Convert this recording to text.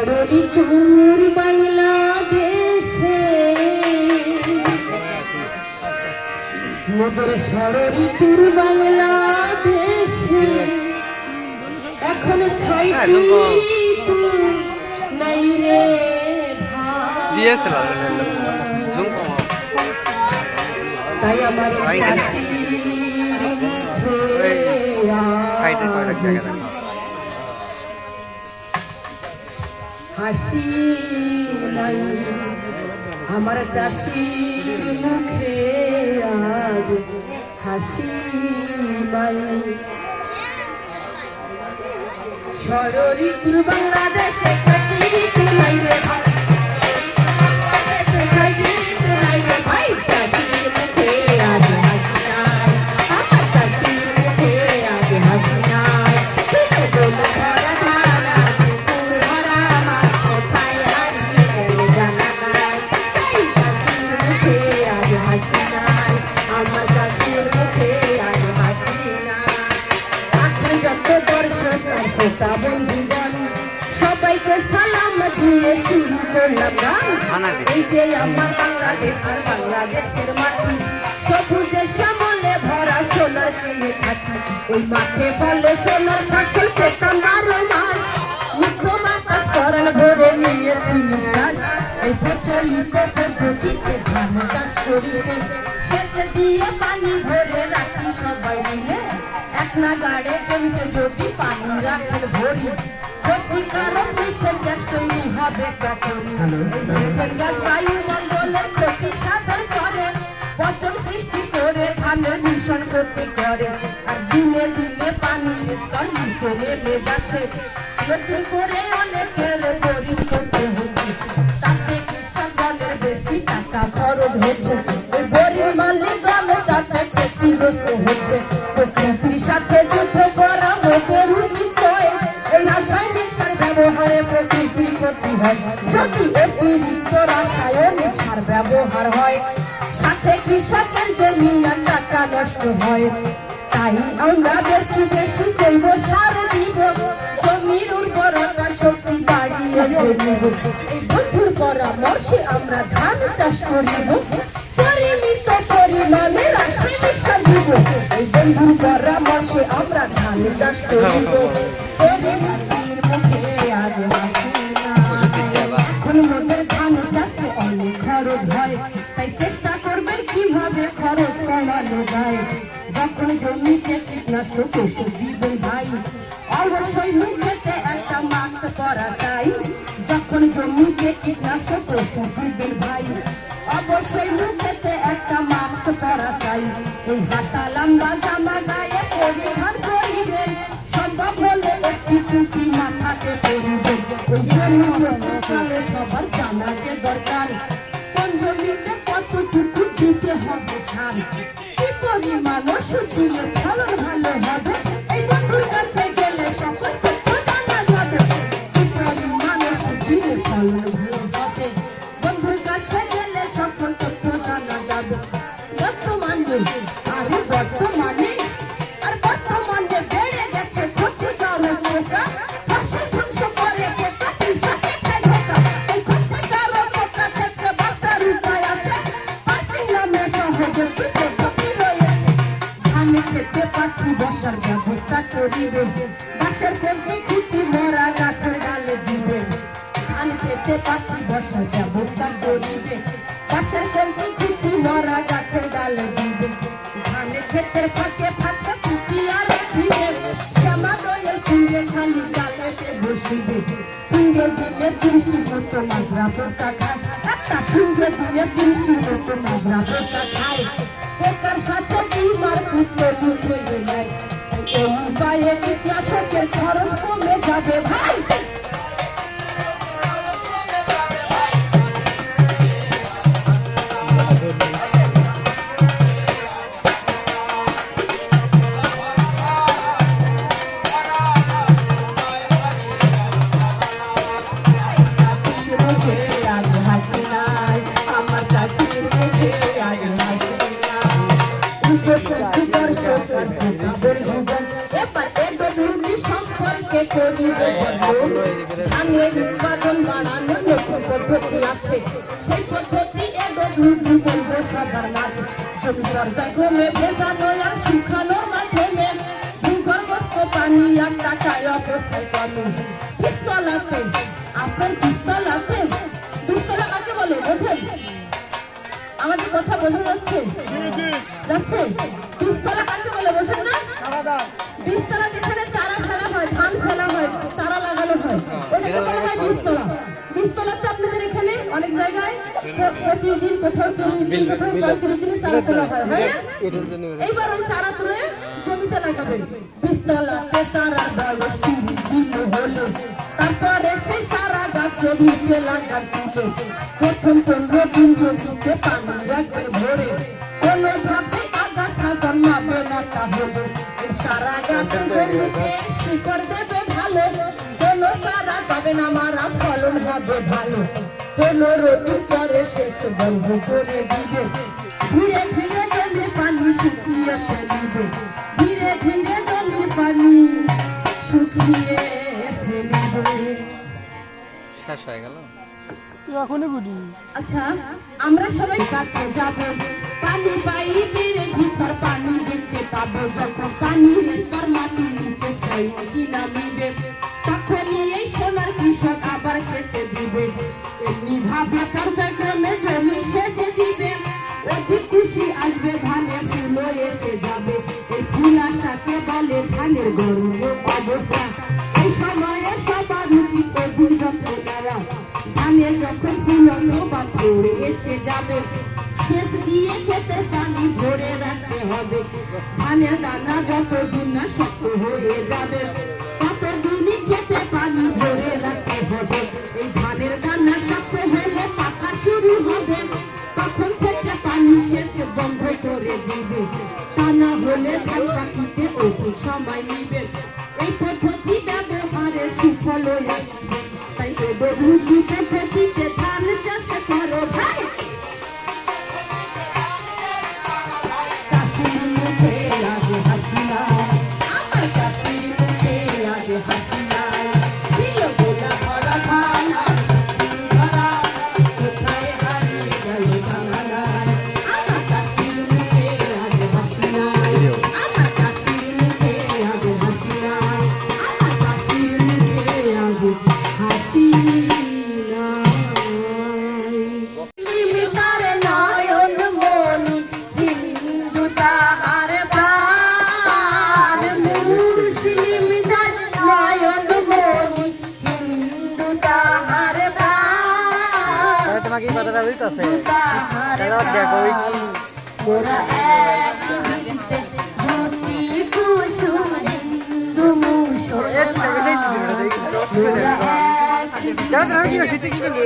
সররি টুর বাংলাদেশে মোদের বাংলাদেশে এখন ছয়টি হ্যাঁ, জুম্পা। টুর নাই রে ভাই। দিয়েছিলাম তাই আমার আই না। ওই সাইডে কয়টা জায়গা হাসি নাই। আমার চাষির মুখে আজ হাসি নাই। সররি বাংলাদেশে চাকরি দিয়ে শুরু করলাম গান। এই যে আমার বাংলাদেশের বাংলাদেশের মাটি সবুজে শ্যামলে ভরা সোনার চেয়ে থাকি ওই মাঠে বলে সোনার ফসল পেতাম বারো মাস মুখ বাতাস পরাণ ভরে নিয়েছি নিঃশ্বাস এই প্রচলিত পদ্ধতিতে ধান চাষ করিতে সেচ দিয়ে পানি ভরে রাখি সবাই মিলে এক নাগাড়ে জমিতে যদি পানি রাখেন ভরি ক্ষতিকারক মিথেন গ্যাস তৈরি হবে তখনই মিথেন গ্যাস বায়ুমণ্ডলের ক্ষতি সাধন করে পচন সৃষ্টি করে ধানের ভীষণ ক্ষতি করে। আর দিনে দিনে পানির স্তর নিচে নেমে যাচ্ছে। নতুন করে অনেকের বোরিং করতে হচ্ছে। তাতে কৃষকগণের বেশি টাকা খরচ হচ্ছে। বোরিং মালিকগণ তাতে ক্ষতিগ্রস্ত হচ্ছে। প্রকৃতির সাথে ব্যবহার হয়। সাথে কৃষকের জমি আর টাকা নষ্ট হয়, তাই আমরা বেশি বেশি জৈব সার দিব জমির উর্বরতা শক্তি বাড়িয়ে এই বন্ধুর পরামর্শে আমরা ধান চাষ করিব। পরিমিত পরিমাণে রাসায়নিক সার দিব। এই বন্ধুর পরামর্শে আমরা ধান চাষ করিব। যখন জমিতে কীটনাশক ওষুধ দিবেন ভাই। অবশ্যই মুখেতে একটা মাস্ক পরা চাই। যখন জমিতে কীটনাশক ওষুধ দিবেন ভাই, অবশ্যই মুখেতে একটা মাস্ক পরা চাই। এই হাতা লম্বা জামা গায়ে পরিধান করিবেন, সম্ভব হলে একটি টুপি মাথাতে পরিবেন। ওই জন্য সবার জানা যে দরকার। কোন জমিতে কতটুকু দিতে হবে সার ওষুধ দিলে ফলন ভালো হবে। এই বন্ধুর কাছে ডালে দিবে ধানের ক্ষেতের ফাঁকে ফাঁকে উপায়ে কীটনাশকের খরচ কমে যাবে। ধানের উৎপাদন বাড়ানো আছে সেই পদ্ধতি দুর্বল বলব সবার মাঝে জমি পর্যায় ক্রমে ভেজানো আর শুকানোর মাধ্যমে ভূগর্ভস্থ পানি আর টাকায় অপচয় কমে পিস্তলাতে আপনার পিস্তল আছে কাকে বলে বোঝেন আমাদের কথা বোঝা যাচ্ছে? যাচ্ছে? পিস্তলা কাকে বলে? বোঝেন না? বীজতলা অনেক জায়গায় প- পঁচিশ কোথাও তিরিশ কোথাও পঁয়ত্রিশ দিন চারা তোলা হয় হয়? না এইবার ওই চারা তুলে জমিতে লাগাবেন। বীজতলাতে চারা বয়স দিন হলো। তারপরে সেই চারা গাছ জমিতে লাগাচ্ছিল প্রথম পনেরো দিন জমিতে পানি রাখবে ভরে। জন্মাবে না তাহলে। সারা গাছ জমিতে শিকড় দেবে ভালো। কোনো সারা পাবে না মারা ফলন হবে ভালো। পনেরো দিন পরে শেষ বন্ধ করে দিবে। ধীরে ধীরে জমি পানি শুকিয়ে ফেলিবে। ধীরে ধীরে জমি পানি শুকিয়ে ফেলিবে। শেষ হয়ে গেল? এখনই গুলি। আচ্ছা আমরা সবাই কাছে যাব। পানি পাইপের ভিতর পানি দেখতে পাবো। যখন পানির ফুল বলে ধানের গর্ব অবস্থা। এই সময়ে সবার উচিত অধিক যত্ন নেওয়া ধানের যখন ফুলনো বা পড়ে এসে যাবে শেষ দিয়ে খেতে পানি ভরে রাখতে হবে। ধানের দানা যতদিন না শক্ত হয়ে যাবে, ততদিনই খেতে পানি ভরে রাখতে হবে। এই ধানের দানা শক্ত হলে পাকা শুরু হবে, তখন থেকে পানি সেচে বন্ধ করে দিবে। না হলে ধান পাখিতে অধিক সময় নিবে। এই পদ্ধতি ব্যবহারে সুফল তাই এদের পদ্ধতিতে ধান চাষ করো ভাই। আবার দেখো ওই কি? কি করছে